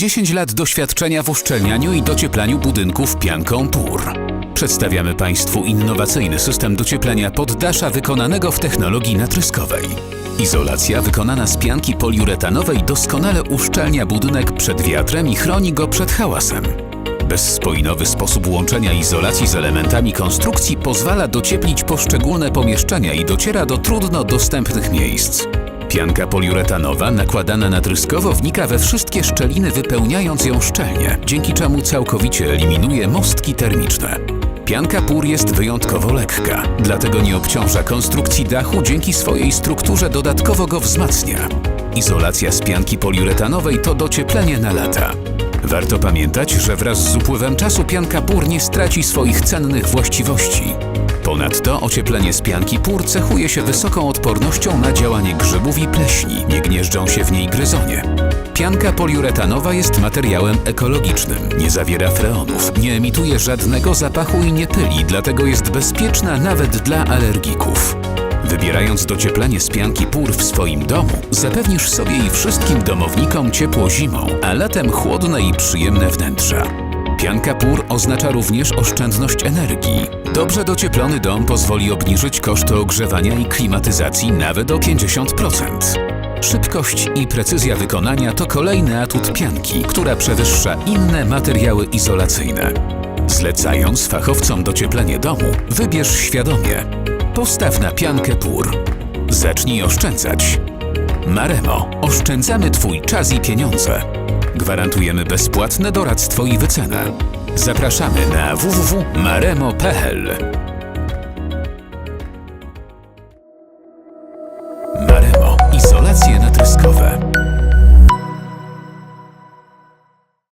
gotowe. 10 lat doświadczenia w uszczelnianiu i docieplaniu budynków pianką PUR. Przedstawiamy Państwu innowacyjny system docieplenia poddasza wykonanego w technologii natryskowej. Izolacja wykonana z pianki poliuretanowej doskonale uszczelnia budynek przed wiatrem i chroni go przed hałasem. Bezspojnowy sposób łączenia izolacji z elementami konstrukcji pozwala docieplić poszczególne pomieszczenia i dociera do trudno dostępnych miejsc. Pianka poliuretanowa nakładana natryskowo wnika we wszystkie szczeliny, wypełniając ją szczelnie, dzięki czemu całkowicie eliminuje mostki termiczne. Pianka PUR jest wyjątkowo lekka, dlatego nie obciąża konstrukcji dachu, dzięki swojej strukturze dodatkowo go wzmacnia. Izolacja z pianki poliuretanowej to docieplenie na lata. Warto pamiętać, że wraz z upływem czasu pianka PUR nie straci swoich cennych właściwości. Ponadto ocieplenie z pianki PUR cechuje się wysoką odpornością na działanie grzybów i pleśni, nie gnieżdżą się w niej gryzonie. Pianka poliuretanowa jest materiałem ekologicznym, nie zawiera freonów, nie emituje żadnego zapachu i nie pyli, dlatego jest bezpieczna nawet dla alergików. Wybierając docieplenie z pianki PUR w swoim domu, zapewnisz sobie i wszystkim domownikom ciepło zimą, a latem chłodne i przyjemne wnętrza. Pianka PUR oznacza również oszczędność energii. Dobrze docieplony dom pozwoli obniżyć koszty ogrzewania i klimatyzacji nawet o 50%. Szybkość i precyzja wykonania to kolejny atut pianki, która przewyższa inne materiały izolacyjne. Zlecając fachowcom docieplenie domu, wybierz świadomie. Postaw na piankę PUR. Zacznij oszczędzać. Maremo. Oszczędzamy Twój czas i pieniądze. Gwarantujemy bezpłatne doradztwo i wycenę. Zapraszamy na www.maremo.pl